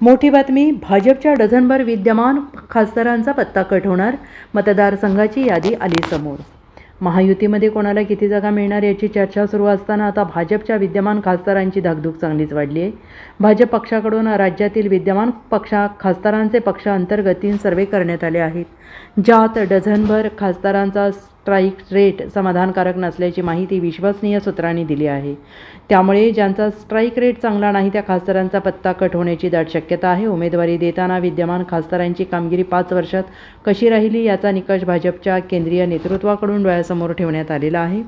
मोठी बातमी भाजपच्या डझनभर विद्यमान खासदारांचा पत्ता कट होणार मतदारसंघाची यादी आली समोर. महायुतीमध्ये कोणाला किती जागा मिळणार याची चर्चा सुरू असताना आता भाजपच्या विद्यमान खासदारांची धाकधूक चांगलीच वाढली आहे. भाजप पक्षाकडून राज्यातील विद्यमान पक्षा खासदारांचे पक्ष अंतर्गत तीन सर्वे करण्यात आले आहेत. ज्यात डझनभर खासदारांचा स्ट्राईक रेट समाधानकारक नसल्याची माहिती विश्वसनीय सूत्रांनी दिली आहे. त्यामुळे ज्यांचा स्ट्राईक रेट चांगला नाही त्या खासदारांचा पत्ता कट होण्याची दाट शक्यता आहे. उमेदवारी देताना विद्यमान खासदारांची कामगिरी पाच वर्षात कशी राहिली याचा निकष भाजपच्या केंद्रीय नेतृत्वाकडून डोळ्यासमोर ठेवण्यात आलेला आहे.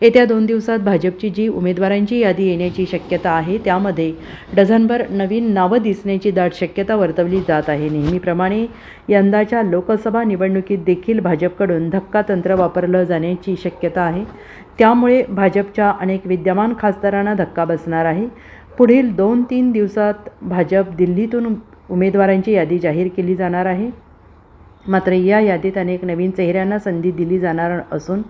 येत्या दोन दिवसात भाजपची जी उमेदवारांची यादी येण्याची शक्यता आहे त्यामध्ये डझनभर नवीन नावं दिसण्याची दाट शक्यता वर्तवली जात आहे. नेहमीप्रमाणे यंदाच्या लोकसभा निवडणुकीत देखील भाजपकडून धक्कातंत्र वापरलं जाण्याची शक्यता आहे. त्यामुळे भाजपच्या अनेक विद्यमान खासदारांना धक्का बसणार आहे. पुढील दोन तीन दिवसात भाजप दिल्लीतून उमेदवारांची यादी जाहीर केली जाणार आहे. मात्र या यादीत अनेक नवीन चेहऱ्यांना संधी दिली जाणार असून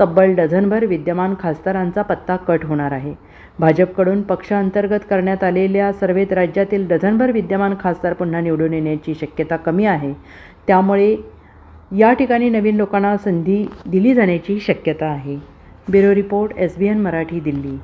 तब्बल डझनभर विद्यमान खासदारांचा पत्ता कट होणार आहे. भाजपकडून पक्षांतर्गत करण्यात आलेल्या सर्वेत राज्यातील डझनभर विद्यमान खासदार पुन्हा निवडून येण्याची शक्यता कमी आहे. त्यामुळे या ठिकाणी नवीन लोकांना संधी दिली जाण्याची शक्यता आहे. Bureau report S B N Marathi Delhi.